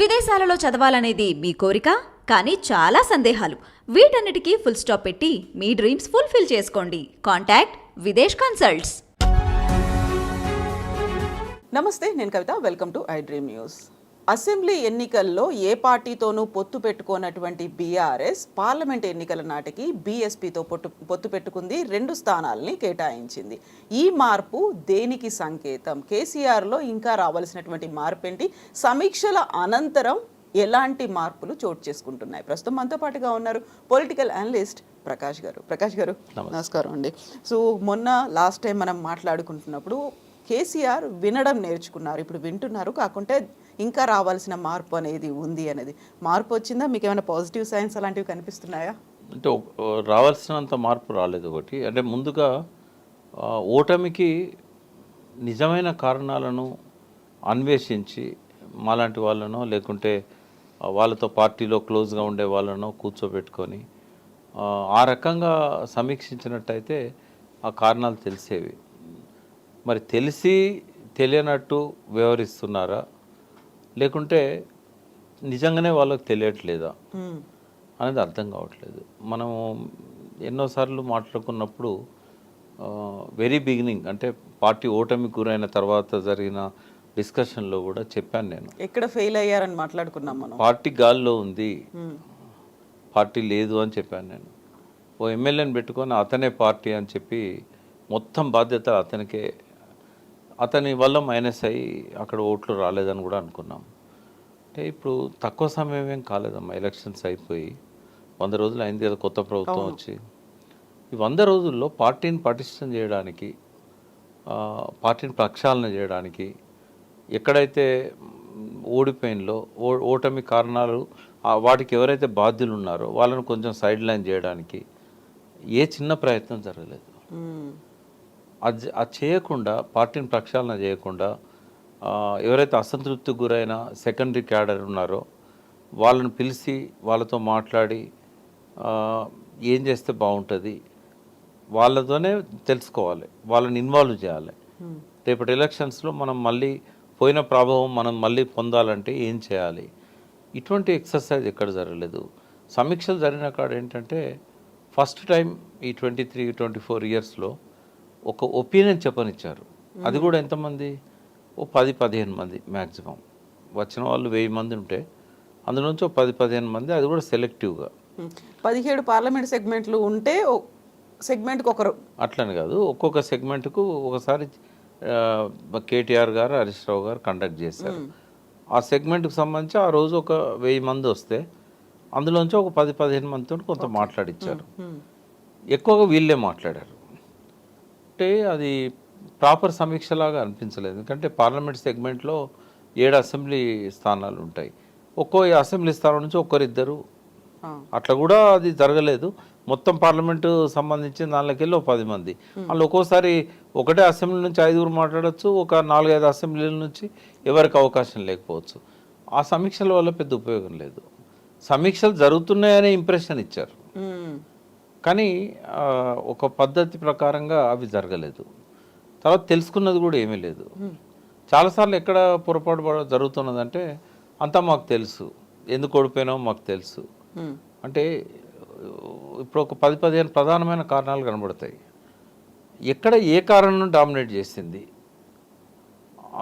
విదేశాలలో చదవాలనేది మీ కోరిక కానీ చాలా సందేహాలు. వీటన్నిటికీ ఫుల్ స్టాప్ పెట్టి మీ డ్రీమ్స్ ఫుల్ఫిల్ చేసుకోండి. కాంటాక్ట్ విదేశ్ కన్సల్ట్స్ నమస్తే నేను Kavitha. Welcome to I dream news assembly ఎన్నికల్లో ఏ పార్టీతోనూ పొత్తు పెట్టుకోనటువంటి బీఆర్ఎస్ పార్లమెంట్ ఎన్నికల నాటికి బీఎస్పీతో పొత్తు పొత్తు పెట్టుకుంది రెండు స్థానాలని కేటాయించింది. ఈ మార్పు దేనికి సంకేతం? కేసీఆర్లో ఇంకా రావాల్సినటువంటి మార్పు ఏంటి సమీక్షల అనంతరం ఎలాంటి మార్పులు చోటు చేసుకుంటున్నాయి? ప్రస్తుతం మనతో పాటుగా ఉన్నారు పొలిటికల్ అనలిస్ట్ ప్రకాష్ గారు. ప్రకాష్ గారు నమస్కారం అండి. సో మొన్న లాస్ట్ టైం మనం మాట్లాడుకుంటున్నప్పుడు కేసీఆర్ వినడం నేర్చుకున్నారు. ఇప్పుడు వింటున్నారు. కాకుంటే ఇంకా రావాల్సిన మార్పు అనేది ఉంది అనేది. మార్పు వచ్చిందా? మీకు ఏమైనా పాజిటివ్ సైన్స్ అలాంటివి కనిపిస్తున్నాయా? అంటే రావాల్సినంత మార్పు రాలేదు ఒకటి. అంటే ముందుగా ఓటమికి నిజమైన కారణాలను అన్వేషించి మాలాంటి వాళ్ళనో లేకుంటే వాళ్ళతో పార్టీలో క్లోజ్గా ఉండే వాళ్ళనో కూర్చోబెట్టుకొని ఆ, ఆ రకంగా సమీక్షించినట్టయితే ఆ కారణాలు తెలిసేవి. మరి తెలిసి తెలియనట్టు వ్యవహరిస్తున్నారా? లేకుంటే నిజంగానే వాళ్ళకి తెలియట్లేదా. అనేది అర్థం కావట్లేదు. మనము ఎన్నోసార్లు మాట్లాడుకున్నప్పుడు వెరీ బిగినింగ్ అంటే పార్టీ ఓటమి గురైన తర్వాత జరిగిన డిస్కషన్లో కూడా చెప్పాను నేను. ఎక్కడ ఫెయిల్ అయ్యారని మాట్లాడుకున్నాం మనం. పార్టీ గాల్లో ఉంది. పార్టీ లేదు అని చెప్పాను నేను. ఓ ఎమ్మెల్యేని పెట్టుకొని అతనే పార్టీ అని చెప్పి మొత్తం బాధ్యత అతనికే అతని వల్ల మైనస్ అయ్యి అక్కడ ఓట్లు రాలేదని కూడా అనుకున్నాం. అంటే ఇప్పుడు తక్కువ సమయం ఏం కాలేదమ్మా ఎలక్షన్స్ అయిపోయి వంద రోజులు అయింది కదా కొత్త ప్రభుత్వం వచ్చి. ఈ వంద రోజుల్లో పార్టీని పటిష్టం చేయడానికి పార్టీని ప్రక్షాళన చేయడానికి ఎక్కడైతే ఓడిపోయినలో ఓ ఓటమి కారణాలు వాటికి ఎవరైతే బాధ్యులు ఉన్నారో వాళ్ళని కొంచెం సైడ్ లైన్ చేయడానికి ఏ చిన్న ప్రయత్నం జరగలేదు. అది అది చేయకుండా పార్టీని ప్రక్షాళన చేయకుండా ఎవరైతే అసంతృప్తికి గురైన సెకండరీ క్యాడర్ ఉన్నారో వాళ్ళని పిలిచి వాళ్ళతో మాట్లాడి ఏం చేస్తే బాగుంటుంది వాళ్ళతోనే తెలుసుకోవాలి వాళ్ళని ఇన్వాల్వ్ చేయాలి. రేపటి ఎలక్షన్స్లో మనం మళ్ళీ పోయిన ప్రభావం మనం మళ్ళీ పొందాలంటే ఏం చేయాలి? ఇటువంటి ఎక్సర్సైజ్ ఎక్కడ జరగలేదు. సమీక్షలు జరిగిన కాడ ఏంటంటే ఫస్ట్ టైం ఈ ట్వంటీ త్రీ ట్వంటీ ఫోర్ ఇయర్స్లో ఒక ఒపీనియన్ చెప్పనిచ్చారు. అది కూడా ఎంతమంది? ఓ పది పదిహేను మంది మ్యాక్సిమం వచ్చిన వాళ్ళు వెయ్యి మంది ఉంటే అందులోంచి ఒక పది పదిహేను మంది అది కూడా సెలెక్టివ్గా. పదిహేడు పార్లమెంట్ సెగ్మెంట్లు ఉంటే సెగ్మెంట్కి ఒకరు. అట్లని కాదు ఒక్కొక్క సెగ్మెంట్కు ఒకసారి కేటీఆర్ గారు హరీష్ రావు గారు కండక్ట్ చేశారు. ఆ సెగ్మెంట్కి సంబంధించి ఆ రోజు ఒక వెయ్యి మంది వస్తే అందులోంచి ఒక పది పదిహేను మందితో కొంత మాట్లాడిచ్చారు. ఎక్కువగా వీళ్ళే మాట్లాడారు. అంటే అది ప్రాపర్ సమీక్షలాగా అనిపించలేదు. ఎందుకంటే పార్లమెంట్ సెగ్మెంట్లో ఏడు అసెంబ్లీ స్థానాలు ఉంటాయి. ఒక్కో అసెంబ్లీ స్థానం నుంచి ఒక్కరిద్దరు. అట్లా కూడా అది జరగలేదు. మొత్తం పార్లమెంటు సంబంధించిన దానిలోకి వెళ్ళి ఒక పది మంది. అందులో ఒక్కోసారి ఒకటే అసెంబ్లీ నుంచి ఐదుగురు మాట్లాడచ్చు ఒక నాలుగైదు అసెంబ్లీల నుంచి ఎవరికి అవకాశం లేకపోవచ్చు. ఆ సమీక్షల వల్ల పెద్ద ఉపయోగం లేదు. సమీక్షలు జరుగుతున్నాయనే ఇంప్రెషన్ ఇచ్చారు. కానీ ఒక పద్ధతి ప్రకారంగా అవి జరగలేదు. తర్వాత తెలుసుకున్నది కూడా ఏమీ లేదు. చాలాసార్లు ఎక్కడ పొరపాటు జరుగుతున్నదంటే అంతా మాకు తెలుసు. ఎందుకు ఓడిపోయినామో మాకు తెలుసు. అంటే ఇప్పుడు ఒక పది పదిహేను ప్రధానమైన కారణాలు కనబడతాయి. ఎక్కడ ఏ కారణం డామినేట్ చేసింది?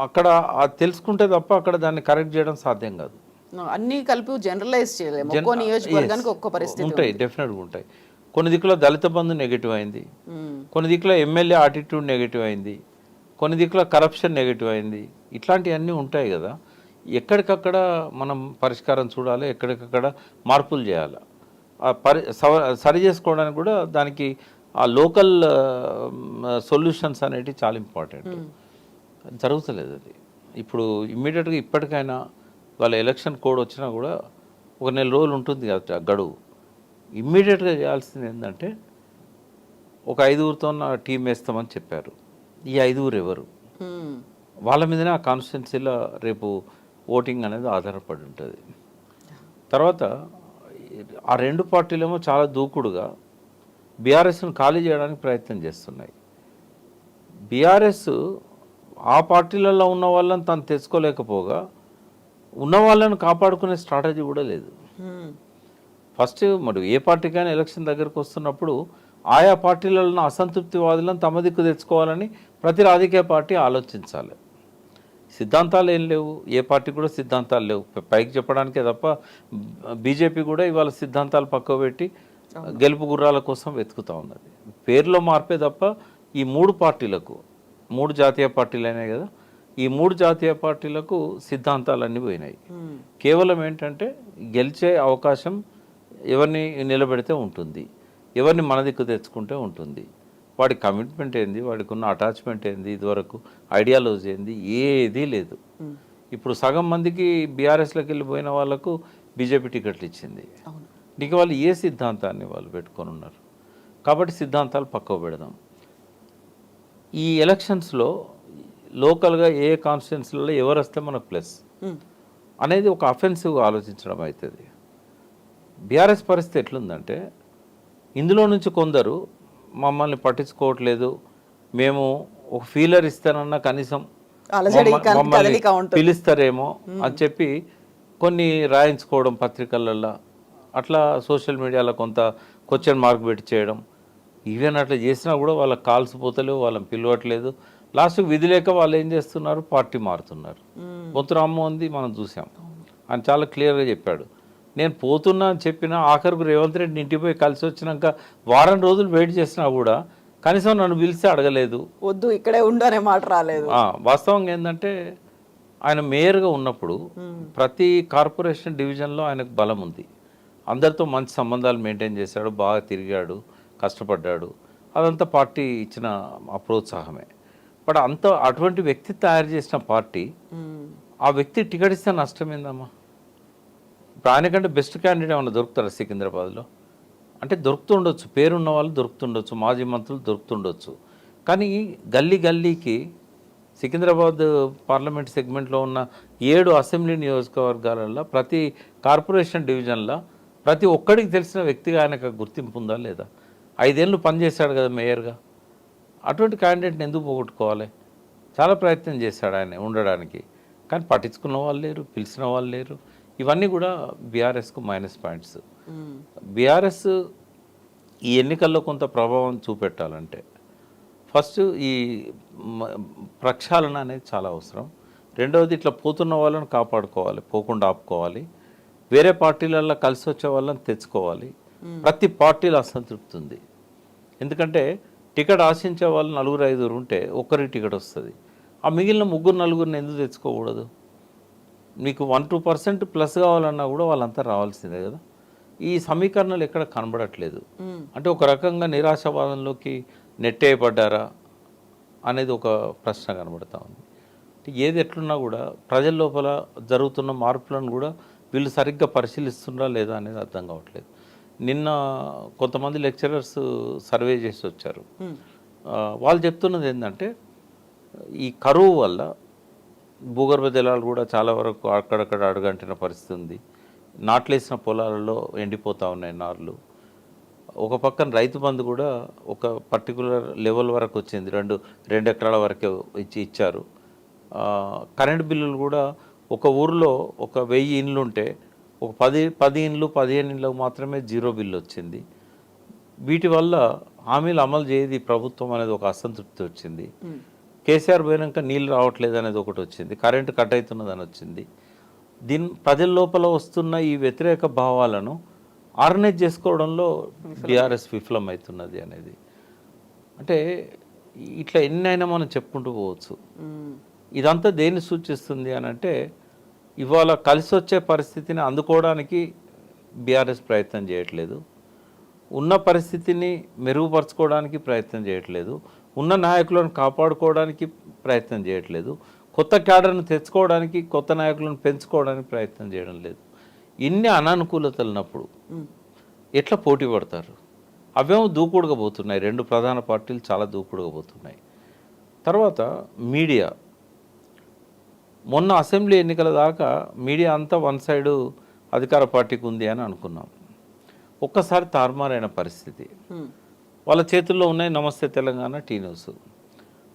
అక్కడ అది తెలుసుకుంటే తప్ప అక్కడ దాన్ని కరెక్ట్ చేయడం సాధ్యం కాదు. అన్ని కలిపి జనరలైజ్ చేయలేము. నియోజకవర్గానికి. ఒక్కో పరిస్థితి ఉంటాయి డెఫినెట్గా ఉంటాయి. కొన్ని దిక్కులో దళిత బంధు నెగిటివ్ అయింది. కొన్ని దిక్కులో ఎమ్మెల్యే ఆటిట్యూడ్ నెగిటివ్ అయింది. కొన్ని దిక్కులో కరప్షన్ నెగిటివ్ అయింది. ఇట్లాంటివన్నీ ఉంటాయి కదా. ఎక్కడికక్కడ మనం పరిష్కారం చూడాలి ఎక్కడికక్కడ మార్పులు చేయాలి. ఆ పరి సవ- సరి చేసుకోవడానికి కూడా దానికి ఆ లోకల్ సొల్యూషన్స్ అనేటివి చాలా ఇంపార్టెంట్ జరుగుతలేదు అది. ఇప్పుడు ఇమ్మీడియట్గా ఇప్పటికైనా వాళ్ళ ఎలక్షన్ కోడ్ వచ్చినా కూడా ఒక నెల రోజులు ఉంటుంది కదా గడువు. ఇమ్మీడియట్గా చేయాల్సింది ఏంటంటే ఒక ఐదుగురితో టీం వేస్తామని చెప్పారు. ఈ ఐదుగురు ఎవరు. వాళ్ళ మీదనే ఆ కాన్స్టిట్యున్సీలో రేపు ఓటింగ్ అనేది ఆధారపడి ఉంటుంది. తర్వాత ఆ రెండు పార్టీలేమో చాలా దూకుడుగా బీఆర్ఎస్ను ఖాళీ చేయడానికి ప్రయత్నం చేస్తున్నాయి. బీఆర్ఎస్ ఆ పార్టీలలో ఉన్న వాళ్ళని తను తెచ్చుకోలేకపోగా ఉన్న వాళ్ళని కాపాడుకునే స్ట్రాటజీ కూడా లేదు. ఫస్ట్ మరి ఏ పార్టీకైనా ఎలక్షన్ దగ్గరకు వస్తున్నప్పుడు ఆయా పార్టీలలో అసంతృప్తివాదులను తమ దిక్కు తెచ్చుకోవాలని ప్రతి రాజకీయ పార్టీ ఆలోచించాలి. సిద్ధాంతాలు ఏం లేవు. ఏ పార్టీ కూడా సిద్ధాంతాలు లేవు. పైకి చెప్పడానికే తప్ప బీజేపీ కూడా ఇవాళ సిద్ధాంతాలు పక్కకు పెట్టి గెలుపు గుర్రాల కోసం వెతుకుతా ఉన్నది. పేరులో మార్పే తప్ప ఈ మూడు పార్టీలకు మూడు జాతీయ పార్టీలు అయినాయి కదా ఈ మూడు జాతీయ పార్టీలకు సిద్ధాంతాలన్నీ పోయినాయి. కేవలం ఏంటంటే గెలిచే అవకాశం ఎవరిని నిలబెడితే ఉంటుంది. ఎవరిని మన దిక్కు తెచ్చుకుంటే ఉంటుంది. వాడి కమిట్మెంట్ ఏంది? వాడికి ఉన్న అటాచ్మెంట్ ఏంది? ఇదివరకు ఐడియాలజీ ఏంది? ఏదీ లేదు. ఇప్పుడు సగం మందికి బీఆర్ఎస్లోకి వెళ్ళిపోయిన వాళ్ళకు బీజేపీ టికెట్లు ఇచ్చింది. నీకు వాళ్ళు ఏ సిద్ధాంతాన్ని వాళ్ళు పెట్టుకొని ఉన్నారు? కాబట్టి సిద్ధాంతాలు పక్కకు పెడదాం. ఈ ఎలక్షన్స్లో లోకల్గా ఏ కాన్స్టిట్యున్సీలలో ఎవరు వస్తే మనకు ప్లస్. అనేది ఒక అఫెన్సివ్గా ఆలోచించడం అవుతుంది. బీఆర్ఎస్ పరిస్థితి ఎట్లుందంటే ఇందులో నుంచి కొందరు మమ్మల్ని పట్టించుకోవట్లేదు మేము ఒక ఫీలర్ ఇస్తానన్నా కనీసం. పిలుస్తారేమో అని చెప్పి కొన్ని రాయించుకోవడం పత్రికలలో అట్లా సోషల్ మీడియాలో కొంత క్వశ్చన్ మార్క్ పెట్టి చేయడం ఈవెన్ అట్లా చేసినా కూడా వాళ్ళకి కాల్స్ పోతలేవు వాళ్ళని పిలవట్లేదు. లాస్ట్ విధి లేక వాళ్ళు ఏం చేస్తున్నారు? పార్టీ మారుతున్నారు. రామ్మోహన్ ఉంది మనం చూసాం. ఆయన చాలా క్లియర్గా చెప్పాడు. నేను పోతున్నా అని చెప్పిన ఆఖరికి రేవంత్ రెడ్డి ఇంటికి పోయి కలిసి వచ్చినాక వారం రోజులు వెయిట్ చేసినా కూడా కనీసం నన్ను పిలిస్తే అడగలేదు. వద్దు ఇక్కడే ఉండు అనే మాట రాలేదు. ఆ, వాస్తవంగా ఏంటంటే ఆయన మేయర్గా ఉన్నప్పుడు ప్రతి కార్పొరేషన్ డివిజన్లో ఆయనకు బలం ఉంది. అందరితో మంచి సంబంధాలు మెయింటైన్ చేశాడు బాగా తిరిగాడు కష్టపడ్డాడు. అదంతా పార్టీ ఇచ్చిన ప్రోత్సాహమే. బట్ అంత అటువంటి వ్యక్తి తయారు చేసిన పార్టీ. ఆ వ్యక్తి టికెట్ ఇస్తే నష్టం దానికంటే బెస్ట్ క్యాండిడేట్ ఏమైనా దొరుకుతారా సికింద్రాబాద్లో? అంటే దొరుకుతుండొచ్చు పేరున్న వాళ్ళు దొరుకుతుండొచ్చు మాజీ మంత్రులు దొరుకుతుండొచ్చు. కానీ గల్లీ గల్లీకి సికింద్రాబాద్ పార్లమెంట్ సెగ్మెంట్లో ఉన్న ఏడు అసెంబ్లీ నియోజకవర్గాలలో ప్రతి కార్పొరేషన్ డివిజన్లో ప్రతి ఒక్కడికి తెలిసిన వ్యక్తిగా ఆయనకు గుర్తింపు ఉందా లేదా? ఐదేళ్ళు పనిచేశాడు కదా మేయర్గా. అటువంటి క్యాండిడేట్ని ఎందుకు పోగొట్టుకోవాలి? చాలా ప్రయత్నం చేశాడు ఆయన ఉండడానికి. కానీ పట్టించుకున్న వాళ్ళు లేరు పిలిచిన వాళ్ళు లేరు. ఇవన్నీ కూడా బీఆర్ఎస్కు మైనస్ పాయింట్స్. బీఆర్ఎస్ ఈ ఎన్నికల్లో కొంత ప్రభావం చూపెట్టాలంటే ఫస్ట్ ఈ ప్రక్షాళన అనేది చాలా అవసరం. రెండవది ఇట్లా పోతున్న వాళ్ళని కాపాడుకోవాలి పోకుండా ఆపుకోవాలి. వేరే పార్టీలలో కలిసి వచ్చే వాళ్ళని తెచ్చుకోవాలి. ప్రతి పార్టీలో అసంతృప్తి ఉంది. ఎందుకంటే టికెట్ ఆశించే వాళ్ళు నలుగురు ఐదుగురు ఉంటే ఒక్కరికి టికెట్ వస్తుంది. ఆ మిగిలిన ముగ్గురు నలుగురిని ఎందుకు తెచ్చుకోకూడదు? మీకు వన్ టూ పర్సెంట్ ప్లస్ కావాలన్నా కూడా వాళ్ళంతా రావాల్సిందే కదా. ఈ సమీకరణలు ఎక్కడ కనబడట్లేదు. అంటే ఒక రకంగా నిరాశావాదంలోకి నెట్టేయబడ్డారా అనేది ఒక ప్రశ్న కనబడతా ఉంది. అంటే ఏది ఎట్లున్నా కూడా ప్రజల లోపల జరుగుతున్న మార్పులను కూడా వీళ్ళు సరిగ్గా పరిశీలిస్తున్నారా లేదా అనేది అర్థం కావట్లేదు. నిన్న కొంతమంది లెక్చరర్స్ సర్వే చేసి వచ్చారు. వాళ్ళు చెప్తున్నది ఏంటంటే ఈ కరువు వల్ల భూగర్భ జలాలు కూడా చాలా వరకు అక్కడక్కడ అడుగంటిన పరిస్థితి ఉంది. నాట్లేసిన పొలాలలో ఎండిపోతూ ఉన్నాయి నార్లు. ఒక పక్కన రైతు బంధు కూడా ఒక పర్టికులర్ లెవెల్ వరకు వచ్చింది. రెండు రెండు ఎకరాల వరకే ఇచ్చి ఇచ్చారు. కరెంట్ బిల్లులు కూడా ఒక ఊరిలో ఒక వెయ్యి ఇండ్లు ఉంటే ఒక పది పది ఇండ్లు పదిహేను ఇండ్లకు మాత్రమే జీరో బిల్లు వచ్చింది. వీటి వల్ల హామీలు అమలు చేయది ప్రభుత్వం అనేది ఒక అసంతృప్తి వచ్చింది. కేసీఆర్ పోయినాక నీళ్ళు రావట్లేదు అనేది ఒకటి వచ్చింది కరెంటు కట్ అవుతున్నదని వచ్చింది. దీని ప్రజల లోపల వస్తున్న ఈ వ్యతిరేక భావాలను ఆర్గనైజ్ చేసుకోవడంలో బీఆర్ఎస్ విఫలం అవుతున్నది అనేది. అంటే ఇట్లా ఎన్నైనా మనం చెప్పుకుంటూ పోవచ్చు. ఇదంతా దేన్ని సూచిస్తుంది అని అంటే ఇవాళ కలిసి వచ్చే పరిస్థితిని అందుకోవడానికి బీఆర్ఎస్ ప్రయత్నం చేయట్లేదు. ఉన్న పరిస్థితిని మెరుగుపరచుకోవడానికి ప్రయత్నం చేయట్లేదు. ఉన్న నాయకులను కాపాడుకోవడానికి ప్రయత్నం చేయట్లేదు. కొత్త క్యాడర్ను తెచ్చుకోవడానికి కొత్త నాయకులను పెంచుకోవడానికి ప్రయత్నం చేయడం లేదు. ఇన్ని అనానుకూలతలు ఉన్నప్పుడు. ఎట్లా పోటీ పడతారు? అవేమో దూకుడుగా పోతున్నాయి రెండు ప్రధాన పార్టీలు చాలా దూకుడుగా పోతున్నాయి తర్వాత మీడియా. మొన్న అసెంబ్లీ ఎన్నికల దాకా మీడియా అంతా వన్ సైడు అధికార పార్టీకి ఉంది అని అనుకున్నాం. ఒక్కసారి తారుమారైన పరిస్థితి. వాళ్ళ చేతుల్లో ఉన్నాయి. నమస్తే తెలంగాణ టీ న్యూస్.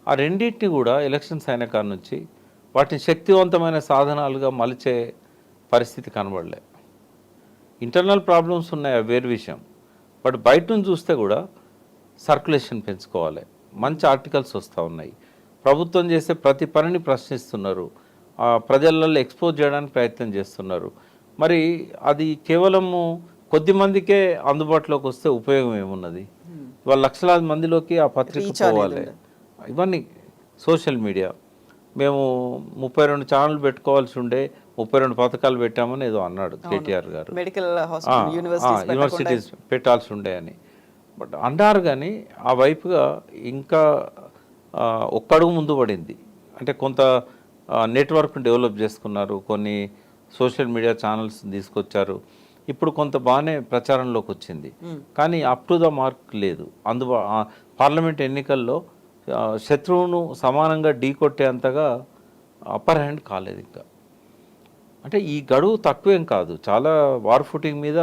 ఆ రెండింటిని కూడా ఎలక్షన్స్ అయిన కాడ నుంచి వాటిని శక్తివంతమైన సాధనాలుగా మలిచే పరిస్థితి కనబడలే. ఇంటర్నల్ ప్రాబ్లమ్స్ ఉన్నాయి వేరు విషయం. బట్ బయట నుంచి చూస్తే కూడా సర్క్యులేషన్ పెంచుకోవాలి. మంచి ఆర్టికల్స్ వస్తూ ఉన్నాయి. ప్రభుత్వం చేసే ప్రతి పనిని ప్రశ్నిస్తున్నారు. ఆ, ప్రజలలో ఎక్స్పోజ్ చేయడానికి ప్రయత్నం చేస్తున్నారు. మరి అది కేవలము కొద్ది మందికే అందుబాటులోకి వస్తే ఉపయోగం ఏమున్నది? వాళ్ళ లక్షలాది మందిలోకి ఆ పత్రిక పోవాలి. ఇవన్నీ సోషల్ మీడియా. మేము ముప్పై రెండు ఛానల్ పెట్టుకోవాల్సి ఉండే ముప్పై రెండు పథకాలు పెట్టామని ఏదో అన్నాడు కేటీఆర్ గారు. మెడికల్ యూనివర్సిటీస్ పెట్టాల్సి ఉండే అని. బట్ అన్నారు కానీ ఆ వైపుగా ఇంకా ఒక్కడుగు ముందు పడింది. అంటే కొంత నెట్వర్క్ డెవలప్ చేసుకున్నారు. కొన్ని సోషల్ మీడియా ఛానల్స్ తీసుకొచ్చారు. ఇప్పుడు కొంత బాగానే ప్రచారంలోకి వచ్చింది. కానీ అప్ టు ద మార్క్ లేదు. అందుబా పార్లమెంట్ ఎన్నికల్లో శత్రువును సమానంగా ఢీకొట్టేంతగా అప్పర్ హ్యాండ్ కాలేదు ఇంకా. అంటే ఈ గడువు తక్కువేం కాదు. చాలా వార్ ఫుటింగ్ మీద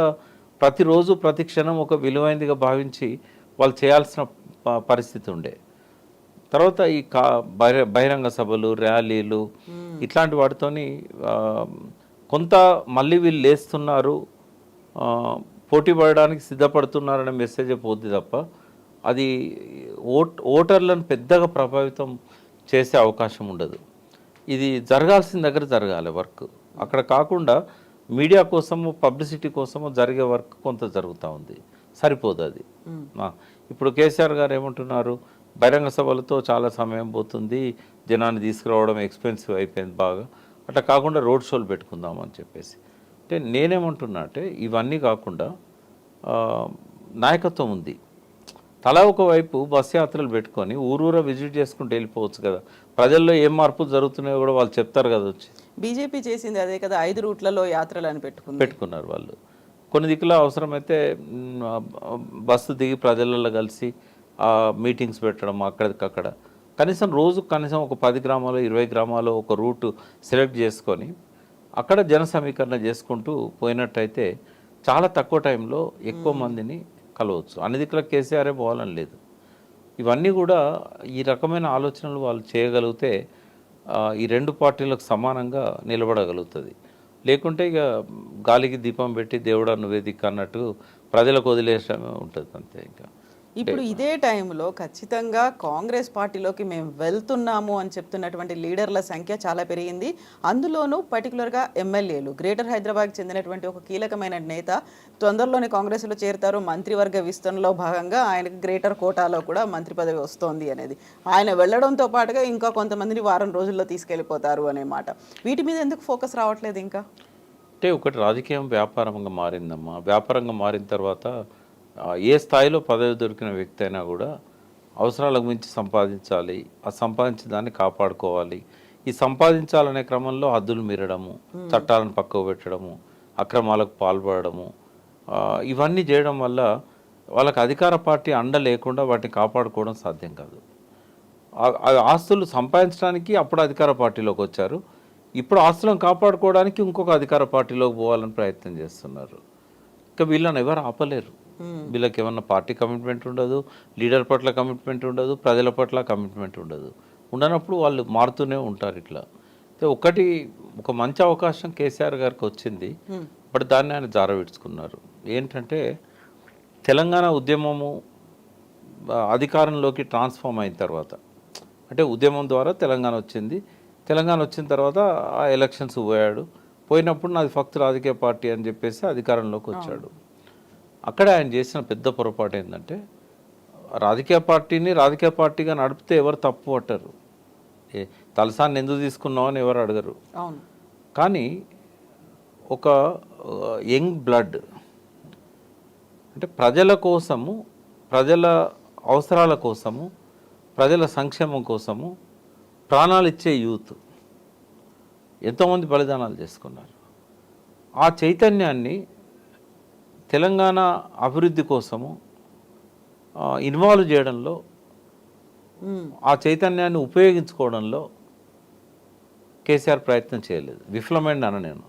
ప్రతిరోజు ప్రతి క్షణం ఒక విలువైనదిగా భావించి వాళ్ళు చేయాల్సిన పరిస్థితి ఉండే. తర్వాత ఈ కా బహిర- బహిరంగ సభలు ర్యాలీలు ఇట్లాంటి వాటితోని కొంత మళ్ళీ వీళ్ళు లేస్తున్నారు. పోటీ పడడానికి సిద్ధపడుతున్నారనే మెసేజ్ పోద్ది తప్ప అది ఓట్ ఓటర్లను పెద్దగా ప్రభావితం చేసే అవకాశం ఉండదు. ఇది జరగాల్సిన దగ్గర జరగాలి వర్క్. అక్కడ కాకుండా మీడియా కోసము పబ్లిసిటీ కోసము జరిగే వర్క్ కొంత జరుగుతూ ఉంది. సరిపోదు అది. ఇప్పుడు కేసీఆర్ గారు ఏమంటున్నారు? బహిరంగ సభలతో చాలా సమయం పోతుంది జనాన్ని తీసుకురావడం ఎక్స్పెన్సివ్ అయిపోయింది బాగా. అట్లా కాకుండా రోడ్ షోలు పెట్టుకుందాం అని చెప్పేసి. అంటే నేనేమంటున్నా అంటే ఇవన్నీ కాకుండా నాయకత్వం ఉంది. తలా ఒకవైపు బస్ యాత్రలు పెట్టుకొని ఊరూరా విజిట్ చేసుకుంటూ వెళ్ళిపోవచ్చు కదా. ప్రజల్లో ఏం మార్పులు జరుగుతున్నాయో కూడా వాళ్ళు చెప్తారు కదా వచ్చి. బీజేపీ చేసింది అదే కదా ఐదు రూట్లలో యాత్రలు అని పెట్టుకుంది. పెట్టుకున్నారు వాళ్ళు. కొన్ని దిక్కులో అవసరమైతే బస్సు దిగి ప్రజలలో కలిసి మీటింగ్స్ పెట్టడం అక్కడికక్కడ. కనీసం రోజు కనీసం ఒక పది గ్రామాలు ఇరవై గ్రామాలు ఒక రూట్ సెలెక్ట్ చేసుకొని అక్కడ జన సమీకరణ చేసుకుంటూ పోయినట్టయితే చాలా తక్కువ టైంలో ఎక్కువ మందిని కలవచ్చు. అన్ని దిక్కుల కేసీఆరే పోవాలని లేదు. ఇవన్నీ కూడా ఈ రకమైన ఆలోచనలు వాళ్ళు చేయగలిగితే ఈ రెండు పార్టీలకు సమానంగా నిలబడగలుగుతుంది. లేకుంటే ఇక గాలికి దీపం పెట్టి దేవుడా నువ్వే దిక్కు అన్నట్టు ప్రజలకు వదిలేసమే ఉంటుంది అంతే ఇంకా. ఇప్పుడు ఇదే టైంలో ఖచ్చితంగా కాంగ్రెస్ పార్టీలోకి మేము వెళ్తున్నాము అని చెప్తున్నటువంటి లీడర్ల సంఖ్య చాలా పెరిగింది. అందులోనూ పర్టికులర్గా ఎమ్మెల్యేలు గ్రేటర్ హైదరాబాద్కి చెందినటువంటి ఒక కీలకమైన నేత తొందరలోనే కాంగ్రెస్లో చేరుతారు. మంత్రివర్గ విస్తరణలో భాగంగా ఆయనకు గ్రేటర్ కోటాలో కూడా మంత్రి పదవి వస్తోంది అనేది. ఆయన వెళ్ళడంతో పాటుగా ఇంకా కొంతమందిని వారం రోజుల్లో తీసుకెళ్ళిపోతారు అనే మాట. వీటి మీద ఎందుకు ఫోకస్ రావట్లేదు ఇంకా? అంటే ఒకటి రాజకీయం వ్యాపారంగా మారిందమ్మా. వ్యాపారంగా మారిన తర్వాత ఏ స్థాయిలో పదవి దొరికిన వ్యక్తి అయినా కూడా అవసరాలకు మించి సంపాదించాలి. ఆ సంపాదించిన దాన్ని కాపాడుకోవాలి. ఈ సంపాదించాలనే క్రమంలో హద్దులు మీరడము చట్టాలను పక్కకు పెట్టడము అక్రమాలకు పాల్పడము ఇవన్నీ చేయడం వల్ల వాళ్ళకి అధికార పార్టీ అండ లేకుండా వాటిని కాపాడుకోవడం సాధ్యం కాదు. ఆస్తులు సంపాదించడానికి అప్పుడు అధికార పార్టీలోకి వచ్చారు. ఇప్పుడు ఆస్తులను కాపాడుకోవడానికి ఇంకొక అధికార పార్టీలోకి పోవాలని ప్రయత్నం చేస్తున్నారు. ఇంకా వీళ్ళని ఎవరు ఆపలేరు. వీళ్ళకి ఏమన్నా పార్టీ కమిట్మెంట్ ఉండదు లీడర్ పట్ల కమిట్మెంట్ ఉండదు ప్రజల పట్ల కమిట్మెంట్ ఉండదు. ఉండనప్పుడు వాళ్ళు మారుతూనే ఉంటారు ఇట్లా. అయితే ఒకటి ఒక మంచి అవకాశం కేసీఆర్ గారికి వచ్చింది బట్ దాన్ని ఆయన జారవిడ్చుకున్నారు. ఏంటంటే తెలంగాణ ఉద్యమము అధికారంలోకి ట్రాన్స్ఫార్మ్ అయిన తర్వాత అంటే ఉద్యమం ద్వారా తెలంగాణ వచ్చింది. తెలంగాణ వచ్చిన తర్వాత ఆ ఎలక్షన్స్ పోయాడు. పోయినప్పుడు నాది ఫక్త్ రాజకీయ పార్టీ అని చెప్పేసి అధికారంలోకి వచ్చాడు. అక్కడ ఆయన చేసిన పెద్ద పొరపాటు ఏంటంటే రాజకీయ పార్టీని రాజకీయ పార్టీగా నడిపితే ఎవరు తప్పు పట్టరు. ఏ తలసాన్ని ఎందుకు తీసుకున్నావు అని ఎవరు అడగరు. అవును. కానీ ఒక యంగ్ బ్లడ్ అంటే ప్రజల కోసము ప్రజల అవసరాల కోసము ప్రజల సంక్షేమం కోసము ప్రాణాలు ఇచ్చే యూత్ ఎంతోమంది బలిదానాలు చేసుకున్నారు. ఆ చైతన్యాన్ని తెలంగాణ అభివృద్ధి కోసము ఇన్వాల్వ్ చేయడంలో. ఆ చైతన్యాన్ని ఉపయోగించుకోవడంలో కేసీఆర్ ప్రయత్నం చేయలేదు. విఫలమైన అన్న నేను.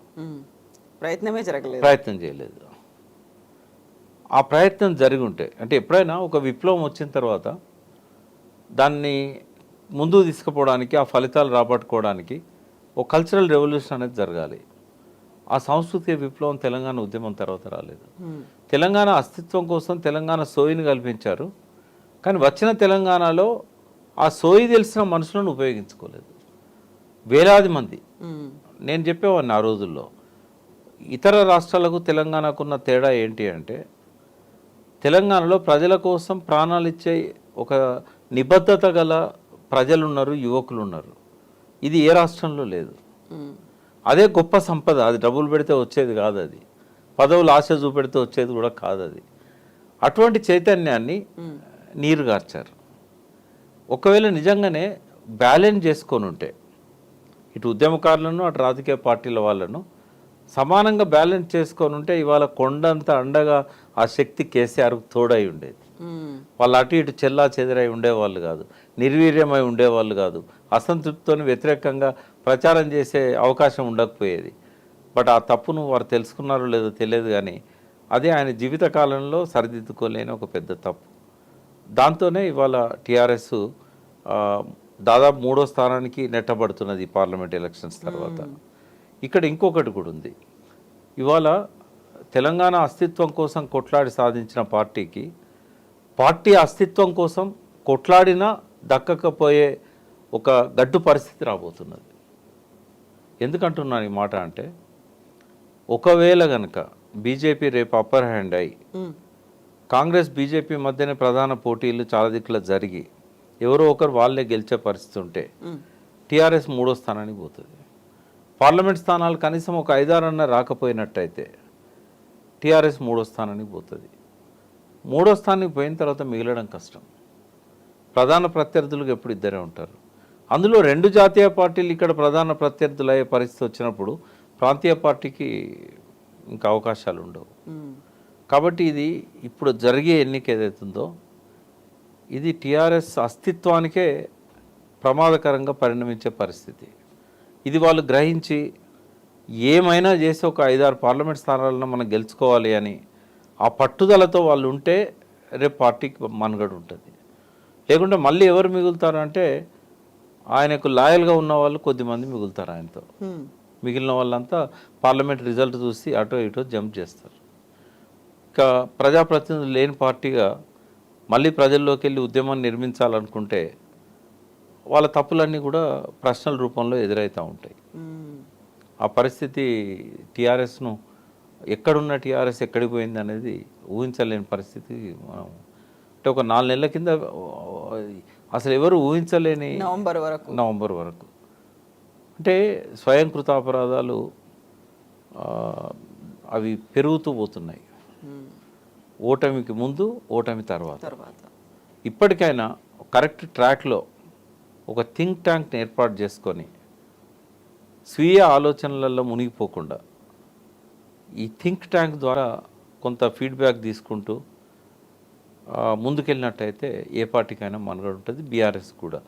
ప్రయత్నమే జరగలేదు. ప్రయత్నం చేయలేదు. ఆ ప్రయత్నం జరిగి ఉంటే అంటే ఎప్పుడైనా ఒక విప్లవం వచ్చిన తర్వాత దాన్ని ముందుకు తీసుకుపోవడానికి ఆ ఫలితాలు రాబట్టుకోవడానికి ఒక కల్చరల్ రెవల్యూషన్ అనేది జరగాలి. ఆ సాంస్కృతిక విప్లవం తెలంగాణ ఉద్యమం తర్వాత రాలేదు. తెలంగాణ అస్తిత్వం కోసం తెలంగాణ సోయిని కల్పించారు. కానీ వచ్చిన తెలంగాణలో ఆ సోయి తెలిసిన మనుషులను ఉపయోగించుకోలేదు. వేలాది మంది. నేను చెప్పేవాడిని ఆ రోజుల్లో. ఇతర రాష్ట్రాలకు తెలంగాణకున్న తేడా ఏంటి అంటే తెలంగాణలో ప్రజల కోసం ప్రాణాలు ఇచ్చే ఒక నిబద్ధత గల ప్రజలు ఉన్నారు యువకులు ఉన్నారు ఇది ఏ రాష్ట్రంలో లేదు. అదే గొప్ప సంపద అది డబ్బులు పెడితే వచ్చేది కాదు అది. పదవులు ఆశ చూపెడితే వచ్చేది కూడా కాదు అది. అటువంటి చైతన్యాన్ని నీరుగార్చారు ఒకవేళ నిజంగానే బ్యాలెన్స్ చేసుకొని ఉంటే ఇటు ఉద్యమకారులను అటు రాజకీయ పార్టీల వాళ్ళను సమానంగా బ్యాలెన్స్ చేసుకొని ఉంటే ఇవాళ కొండంత అండగా ఆ శక్తి కేసీఆర్కు తోడై ఉండేది. వాళ్ళు అటు ఇటు చెల్లా చెదరై ఉండేవాళ్ళు కాదు నిర్వీర్యమై ఉండేవాళ్ళు కాదు. అసంతృప్తితో వ్యతిరేకంగా ప్రచారం చేసే అవకాశం ఉండకపోయేది. బట్ ఆ తప్పును వారు తెలుసుకున్నారో లేదో తెలియదు కానీ అదే ఆయన జీవితకాలంలో సరిదిద్దుకోలేని ఒక పెద్ద తప్పు. దాంతోనే ఇవాళ టీఆర్ఎస్ దాదాపు మూడో స్థానానికి నెట్టబడుతున్నది పార్లమెంట్ ఎలక్షన్స్ తర్వాత. ఇక్కడ ఇంకొకటి కూడా ఉంది. ఇవాళ తెలంగాణ అస్తిత్వం కోసం కొట్లాడి సాధించిన పార్టీకి పార్టీ అస్తిత్వం కోసం కొట్లాడినా దక్కకపోయే ఒక గడ్డు పరిస్థితి రాబోతున్నది ఎందుకంటున్నాను ఈ మాట అంటే ఒకవేళ గనక బీజేపీ రేపు అప్పర్ హ్యాండ్ అయి. కాంగ్రెస్ బీజేపీ మధ్యనే ప్రధాన పోటీలు చాలా దిక్కుల జరిగి ఎవరో ఒకరు వాళ్ళే గెలిచే పరిస్థితి ఉంటే. టీఆర్ఎస్ మూడో స్థానానికి పోతుంది పార్లమెంట్ స్థానాలు కనీసం ఒక ఐదారన్న రాకపోయినట్టయితే టీఆర్ఎస్ మూడో స్థానానికి పోతుంది మూడో స్థానానికి పోయిన తర్వాత మిగలడం కష్టం. ప్రధాన ప్రత్యర్థులకు ఎప్పుడు ఇద్దరే ఉంటారు. అందులో రెండు జాతీయ పార్టీలు ఇక్కడ ప్రధాన ప్రత్యర్థులు అయ్యే పరిస్థితి వచ్చినప్పుడు ప్రాంతీయ పార్టీకి ఇంకా అవకాశాలు ఉండవు. కాబట్టి ఇది ఇప్పుడు జరిగే ఎన్నిక ఏదైతుందో ఇది టీఆర్ఎస్ అస్తిత్వానికే ప్రమాదకరంగా పరిణమించే పరిస్థితి. ఇది వాళ్ళు గ్రహించి ఏమైనా చేసి ఒక ఐదారు పార్లమెంట్ స్థానాలను మనం గెలుచుకోవాలి అని ఆ పట్టుదలతో వాళ్ళు ఉంటే రేపు పార్టీకి మనుగడ ఉంటుంది లేకుంటే మళ్ళీ ఎవరు మిగులుతారు అంటే ఆయనకు లాయల్గా ఉన్న వాళ్ళు కొద్దిమంది మిగులుతారు ఆయనతో. మిగిలిన వాళ్ళంతా పార్లమెంట్ రిజల్ట్ చూసి అటో ఇటో జంప్ చేస్తారు ఇంకా ప్రజాప్రతినిధులు లేని పార్టీగా మళ్ళీ ప్రజల్లోకి వెళ్ళి ఉద్యమాన్ని నిర్మించాలనుకుంటే వాళ్ళ తప్పులన్నీ కూడా ప్రశ్నల రూపంలో ఎదురవుతూ ఉంటాయి. ఆ పరిస్థితి టీఆర్ఎస్ను ఎక్కడున్న టీఆర్ఎస్ ఎక్కడికి పోయింది అనేది ఊహించలేని పరిస్థితి మనం. అంటే ఒక నాలుగు నెలల కింద అసలు ఎవరు ఊహించలేని నవంబర్ వరకు. నవంబర్ వరకు. అంటే స్వయం కృతాపరాధాలు ఆ, అవి పెరుగుతూ పోతున్నాయి. ఓటమికి ముందు ఓటమి తర్వాత. తర్వాత. ఇప్పటికైనా కరెక్ట్ ట్రాక్లో ఒక థింక్ ట్యాంక్ని ఏర్పాటు చేసుకొని స్వీయ ఆలోచనలలో మునిగిపోకుండా ఈ థింక్ ట్యాంక్ ద్వారా కొంత ఫీడ్బ్యాక్ తీసుకుంటూ ముందుకెళ్ళినట్టయితే ఏ పార్టీకైనా మనుగడ ఉంటుంది బీఆర్ఎస్ కూడా.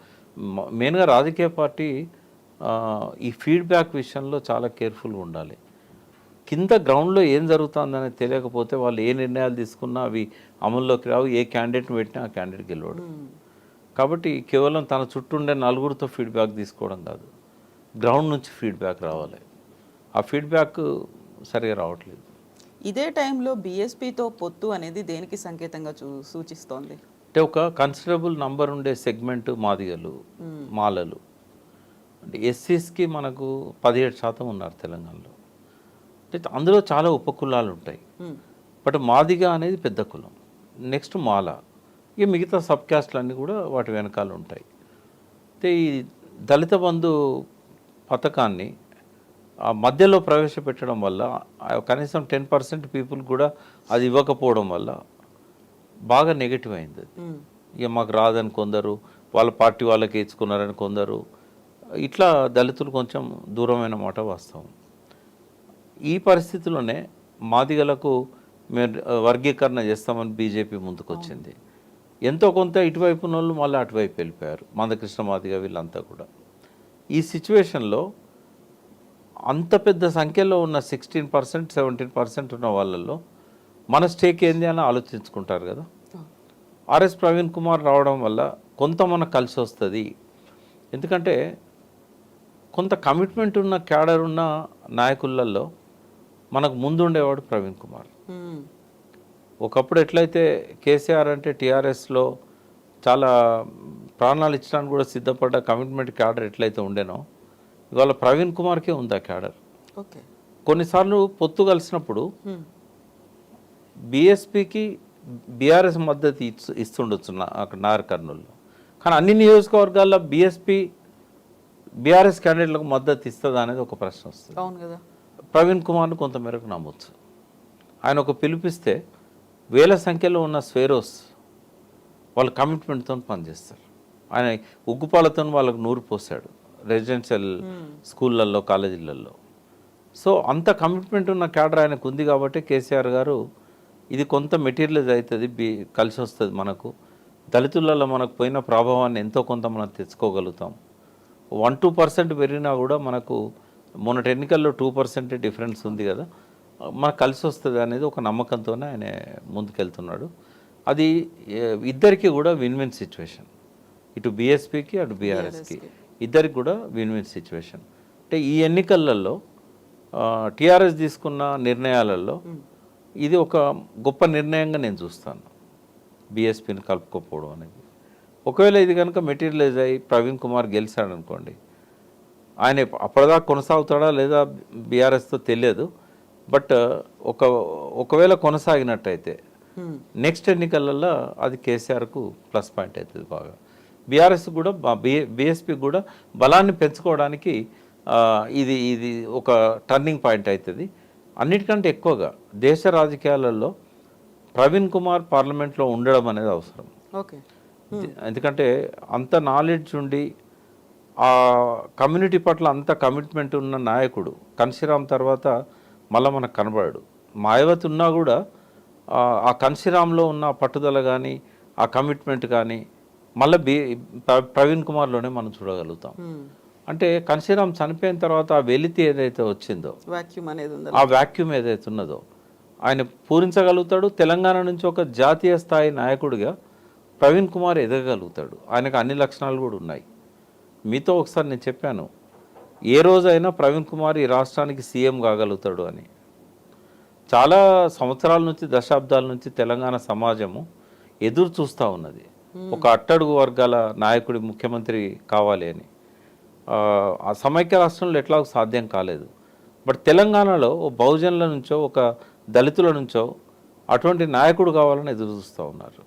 మెయిన్గా రాజకీయ పార్టీ ఈ ఫీడ్బ్యాక్ విషయంలో చాలా కేర్ఫుల్గా ఉండాలి. కింద గ్రౌండ్లో ఏం జరుగుతుందని తెలియకపోతే వాళ్ళు ఏ నిర్ణయాలు తీసుకున్నా అవి అమల్లోకి రావు ఏ క్యాండిడేట్ని పెట్టినా ఆ క్యాండిడేట్ గెలవడు. కాబట్టి కేవలం తన చుట్టూ ఉండే నలుగురితో ఫీడ్బ్యాక్ తీసుకోవడం కాదు. గ్రౌండ్ నుంచి ఫీడ్బ్యాక్ రావాలి. ఆ ఫీడ్బ్యాక్ సరిగా రావట్లేదు. ఇదే టైంలో బీఎస్పీతో పొత్తు అనేది దేనికి సంకేతంగా చూ సూచిస్తోంది? అంటే ఒక కన్సిడరబుల్ నంబర్ ఉండే సెగ్మెంట్ మాదిగలు మాలలు. అంటే ఎస్సీస్కి మనకు పదిహేడు శాతం ఉన్నారు తెలంగాణలో. అంటే అందులో చాలా ఉపకులాలు ఉంటాయి. బట్ మాదిగ అనేది పెద్ద కులం. నెక్స్ట్ మాల. ఇక మిగతా సబ్ క్యాస్ట్లు కూడా వాటి వెనకాల ఉంటాయి. అయితే ఈ దళిత బంధు పథకాన్ని ఆ మధ్యలో ప్రవేశపెట్టడం వల్ల కనీసం టెన్ పర్సెంట్ పీపుల్ కూడా అది ఇవ్వకపోవడం వల్ల బాగా నెగిటివ్ అయింది అది. ఇక మాకు రాదని కొందరు వాళ్ళ పార్టీ వాళ్ళకి ఇచ్చుకున్నారని కొందరు ఇట్లా దళితులు కొంచెం దూరమైన మాట వాస్తవం. ఈ పరిస్థితిలోనే మాదిగలకు మేము వర్గీకరణ చేస్తామని బీజేపీ ముందుకు వచ్చింది ఎంతో కొంత ఇటువైపు ఉన్న వాళ్ళు మళ్ళీ అటువైపు వెళ్ళిపోయారు మందకృష్ణ మాదిగ వీళ్ళంతా కూడా. ఈ సిచ్యువేషన్లో అంత పెద్ద సంఖ్యలో ఉన్న సిక్స్టీన్ పర్సెంట్ సెవెంటీన్ పర్సెంట్ ఉన్న వాళ్ళల్లో మన స్టేక్ ఏంది అని ఆలోచించుకుంటారు కదా. ఆర్ఎస్ ప్రవీణ్ కుమార్ రావడం వల్ల కొంత మనకు కలిసి వస్తుంది. ఎందుకంటే కొంత కమిట్మెంట్ ఉన్న క్యాడర్ ఉన్న నాయకులలో మనకు ముందు ఉండేవాడు ప్రవీణ్ కుమార్. ఒకప్పుడు ఎట్లయితే కేసీఆర్ అంటే టీఆర్ఎస్లో చాలా ప్రాణాలు ఇచ్చడానికి కూడా సిద్ధపడ్డ కమిట్మెంట్ క్యాడర్ ఎట్లయితే ఉండేనో ఇవాళ ప్రవీణ్ కుమార్కే ఉంది ఆ క్యాడర్? ఓకే. కొన్నిసార్లు పొత్తు కలిసినప్పుడు. బీఎస్పీకి బీఆర్ఎస్ మద్దతు ఇచ్చు ఇస్తుండొచ్చు అక్కడ నార్ కర్నూలులో. కానీ అన్ని నియోజకవర్గాల్లో బీఎస్పీ బీఆర్ఎస్ క్యాండిడేట్లకు మద్దతు ఇస్తుందా అనేది ఒక ప్రశ్న వస్తుంది. అవును కదా. ప్రవీణ్ కుమార్ను కొంతమేరకు నమ్మొచ్చు. ఆయన ఒక పిలిపిస్తే వేల సంఖ్యలో ఉన్న స్వేరోస్ వాళ్ళ కమిట్మెంట్తో పనిచేస్తారు. ఆయన ఉగ్గుపాలతో వాళ్ళకు నూరు పోసాడు రెసిడెన్షియల్ స్కూళ్ళల్లో కాలేజీలలో. సో అంత కమిట్మెంట్ ఉన్న క్యాడర్ ఆయనకు ఉంది కాబట్టి కేసీఆర్ గారు ఇది కొంత మెటీరియలైజ్ అవుతుంది బి కలిసి వస్తుంది మనకు. దళితులలో మనకు పోయిన ప్రభావాన్ని ఎంతో కొంత మనం తెచ్చుకోగలుగుతాం. వన్ టూ పర్సెంట్ పెరిగినా కూడా మనకు మొన్నటి ఎన్నికల్లో టూ పర్సెంట్ డిఫరెన్స్ ఉంది కదా. మనకు కలిసి వస్తుంది అనేది ఒక నమ్మకంతోనే ఆయన ముందుకెళ్తున్నాడు. అది ఇద్దరికి కూడా విన్ విన్ సిచ్యువేషన్. ఇటు బీఎస్పీకి అటు బీఆర్ఎస్కి ఇద్దరికి కూడా విన్ విన్ సిచ్యువేషన్ అంటే ఈ ఎన్నికలలో టీఆర్ఎస్ తీసుకున్న నిర్ణయాలలో ఇది ఒక గొప్ప నిర్ణయంగా నేను చూస్తాను. బీఎస్పీని కలుపుకోకపోవడం అనేది. ఒకవేళ ఇది కనుక మెటీరియలైజ్ అయ్యి ప్రవీణ్ కుమార్ గెలిచాడు అనుకోండి ఆయన అప్పటిదాకా కొనసాగుతాడా లేదా బీఆర్ఎస్తో తెలియదు. బట్ ఒక ఒకవేళ కొనసాగినట్టయితే. నెక్స్ట్ ఎన్నికలలో అది కేసీఆర్కు ప్లస్ పాయింట్ అవుతుంది బాగా. బీఆర్ఎస్ కూడా బీఎస్పీ కూడా బలాన్ని పెంచుకోవడానికి ఇది ఇది ఒక టర్నింగ్ పాయింట్ అవుతుంది అన్నిటికంటే ఎక్కువగా దేశ రాజకీయాలలో ప్రవీణ్ కుమార్ పార్లమెంట్లో ఉండడం అనేది అవసరం. ఓకే. ఎందుకంటే అంత నాలెడ్జ్ ఉండి ఆ కమ్యూనిటీ పట్ల అంత కమిట్మెంట్ ఉన్న నాయకుడు కన్షిరామ్ తర్వాత మళ్ళీ మనకు కనబడాడు. మాయావతి ఉన్నా కూడా ఆ, కన్షిరామ్లో ఉన్న పట్టుదల కానీ ఆ కమిట్మెంట్ కానీ మళ్ళీ బి ప్ర- ప్రవీణ్ కుమార్లోనే మనం చూడగలుగుతాం. అంటే కన్షిరామ్ చనిపోయిన తర్వాత ఆ వెలితి ఏదైతే వచ్చిందో వాక్యూమ్ అనేది ఆ వాక్యూమ్ ఏదైతే ఉన్నదో ఆయన పూరించగలుగుతాడు. తెలంగాణ నుంచి ఒక జాతీయ స్థాయి నాయకుడిగా ప్రవీణ్ కుమార్ ఎదగగలుగుతాడు. ఆయనకు అన్ని లక్షణాలు కూడా ఉన్నాయి. మీతో ఒకసారి నేను చెప్పాను ఏ రోజైనా ప్రవీణ్ కుమార్ ఈ రాష్ట్రానికి సీఎం కాగలుగుతాడు అని. చాలా సంవత్సరాల నుంచి దశాబ్దాల నుంచి తెలంగాణ సమాజము ఎదురు చూస్తూ ఉన్నది. ఒక అట్టడుగు వర్గాల నాయకుడి ముఖ్యమంత్రి కావాలి అని. ఆ, సమైక్య రాష్ట్రంలో ఎట్లా సాధ్యం కాలేదు. బట్ తెలంగాణలో ఓ బహుజనుల నుంచో ఒక దళితుల నుంచో అటువంటి నాయకుడు కావాలని ఎదురు చూస్తూ ఉన్నారు.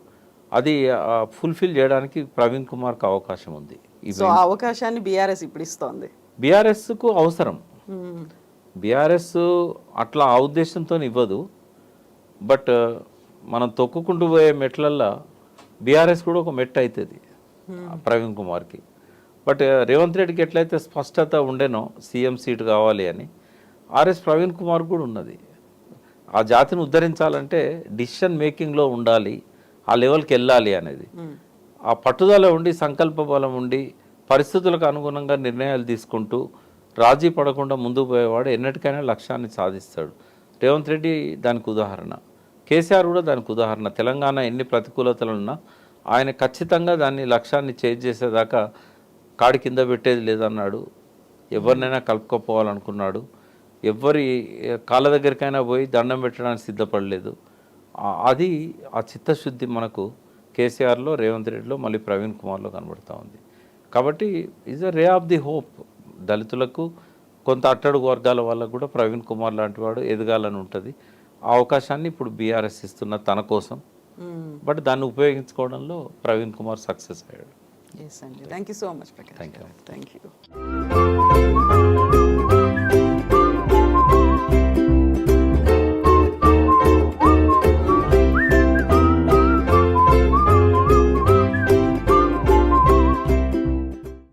అది ఫుల్ఫిల్ చేయడానికి ప్రవీణ్ కుమార్కి అవకాశం ఉంది. అవకాశాన్ని బీఆర్ఎస్ ఇప్పుడు ఇస్తోంది. బీఆర్ఎస్కు అవసరం. బీఆర్ఎస్ అట్లా ఆ ఉద్దేశంతో ఇవ్వదు. బట్ మనం తొక్కుకుంటూ పోయే మెట్లల్లో బీఆర్ఎస్ కూడా ఒక మెట్ అవుతుంది ప్రవీణ్ కుమార్కి. బట్ రేవంత్ రెడ్డికి ఎట్లయితే స్పష్టత ఉండేనో సీఎం సీట్ కావాలి అని ఆర్ఎస్ ప్రవీణ్ కుమార్ కూడా ఉన్నది. ఆ జాతిని ఉద్ధరించాలంటే డిసిషన్ మేకింగ్లో ఉండాలి ఆ లెవెల్కి వెళ్ళాలి అనేది. ఆ పట్టుదల ఉండి సంకల్ప బలం ఉండి పరిస్థితులకు అనుగుణంగా నిర్ణయాలు తీసుకుంటూ రాజీ పడకుండా ముందుకు పోయేవాడు ఎన్నటికైనా లక్ష్యాన్ని సాధిస్తాడు. రేవంత్ రెడ్డి దానికి ఉదాహరణ. కేసీఆర్ కూడా దానికి ఉదాహరణ. తెలంగాణ ఎన్ని ప్రతికూలతలు ఉన్నా ఆయన ఖచ్చితంగా దాన్ని లక్ష్యాన్ని చేజ్ చేసేదాకా కాడి కింద పెట్టేది లేదన్నాడు. ఎవరినైనా కలుపుకోపోవాలనుకున్నాడు. ఎవరి కాళ్ళ దగ్గరికైనా పోయి దండం పెట్టడానికి సిద్ధపడలేదు. అది ఆ చిత్తశుద్ధి మనకు కేసీఆర్లో రేవంత్ రెడ్డిలో మళ్ళీ ప్రవీణ్ కుమార్లో కనబడుతూ ఉంది. కాబట్టి is a ray of the hope. దళితులకు కొంత అట్టడుగు వర్గాల వాళ్ళకు కూడా ప్రవీణ్ కుమార్ లాంటి వాడు ఎదగాలని ఉంటుంది. ఆ అవకాశాన్ని ఇప్పుడు బీఆర్ఎస్ ఇస్తున్న తన కోసం. మ్మ్. బట్ దాన్ని ఉపయోగించుకోవడంలో ప్రవీణ్ కుమార్ సక్సెస్ అయ్యాడు. Thank you so much Prakash Thank you. Thank you